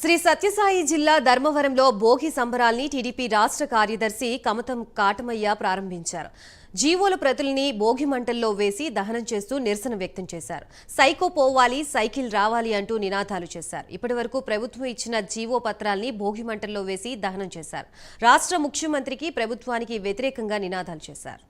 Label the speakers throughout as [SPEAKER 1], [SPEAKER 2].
[SPEAKER 1] శ్రీ సత్యసాయి జిల్లా ధర్మవరంలో భోగి సంబరాల్ని టీడీపీ రాష్ట్ర కార్యదర్శి కమతం కాటమయ్య ప్రారంభించారు. జీవోల ప్రతుల్ని భోగి మంటల్లో వేసి దహనం చేస్తూ నిరసన వ్యక్తం చేశారు. సైకో పోవాలి సైకిల్ రావాలి అంటూ నినాదాలు చేశారు. ఇప్పటి వరకు ప్రభుత్వం ఇచ్చిన జీవో పత్రాల్ని భోగి మంటల్లో వేసి దహనం చేశారు. రాష్ట్ర ముఖ్యమంత్రికి ప్రభుత్వానికి వ్యతిరేకంగా నినాదాలు చేశారు.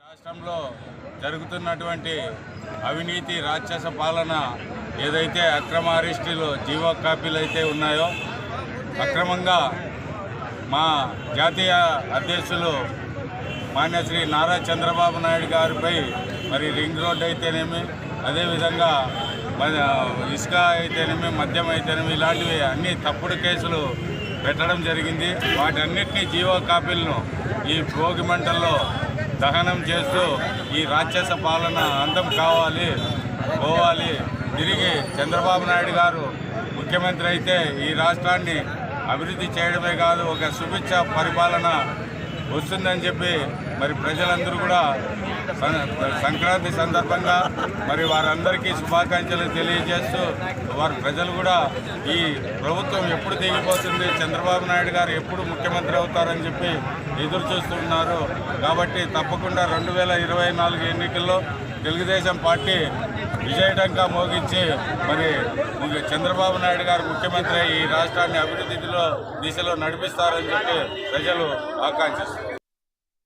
[SPEAKER 2] రాష్ట్రంలో జరుగుతున్నటువంటి అవినీతి రాక్షస పాలన ఏదైతే అక్రమ అరెస్టులు జీవో కాపీలు అయితే ఉన్నాయో అక్రమంగా మా జాతీయ అధ్యక్షులు మాన్య శ్రీ నారా చంద్రబాబు నాయుడు గారిపై మరి రింగ్ రోడ్ అయితేనేమి అదేవిధంగా మరి ఇసుక అయితేనేమి మద్యం అయితేనేమి ఇలాంటివి అన్ని తప్పుడు కేసులు పెట్టడం జరిగింది. వాటన్నిటినీ జీవో కాపీలను ఈ భోగి మంటల్లో దహనం చేస్తూ ఈ రాక్షస పాలన అంతం కావాలి పోవాలి. తిరిగి చంద్రబాబు నాయుడు గారు ముఖ్యమంత్రి అయితే ఈ రాష్ట్రాన్ని అభివృద్ధి చేయడమే కాదు ఒక సుభిక్ష పరిపాలన వస్తుందని చెప్పి మరి ప్రజలందరూ కూడా సం- సంక్రాంతి సందర్భంగా మరి వారందరికీ శుభాకాంక్షలు తెలియజేస్తూ వారి ప్రజలు కూడా ఈ ప్రభుత్వం ఎప్పుడు దిగిపోతుంది చంద్రబాబు నాయుడు గారు ఎప్పుడు ముఖ్యమంత్రి అవుతారని చెప్పి ఎదురు చూస్తున్నారు కాబట్టి తప్పకుండా రెండు వేల ఇరవై నాలుగు ఎన్నికల్లో తెలుగుదేశం పార్టీ విజయడంగా మోగించి మరి చంద్రబాబు నాయుడు గారు ముఖ్యమంత్రి ఈ రాష్ట్రాన్ని అభివృద్ధిలో దిశలో నడిపిస్తారని చెప్పి ప్రజలు ఆకాంక్షిస్తున్నారు.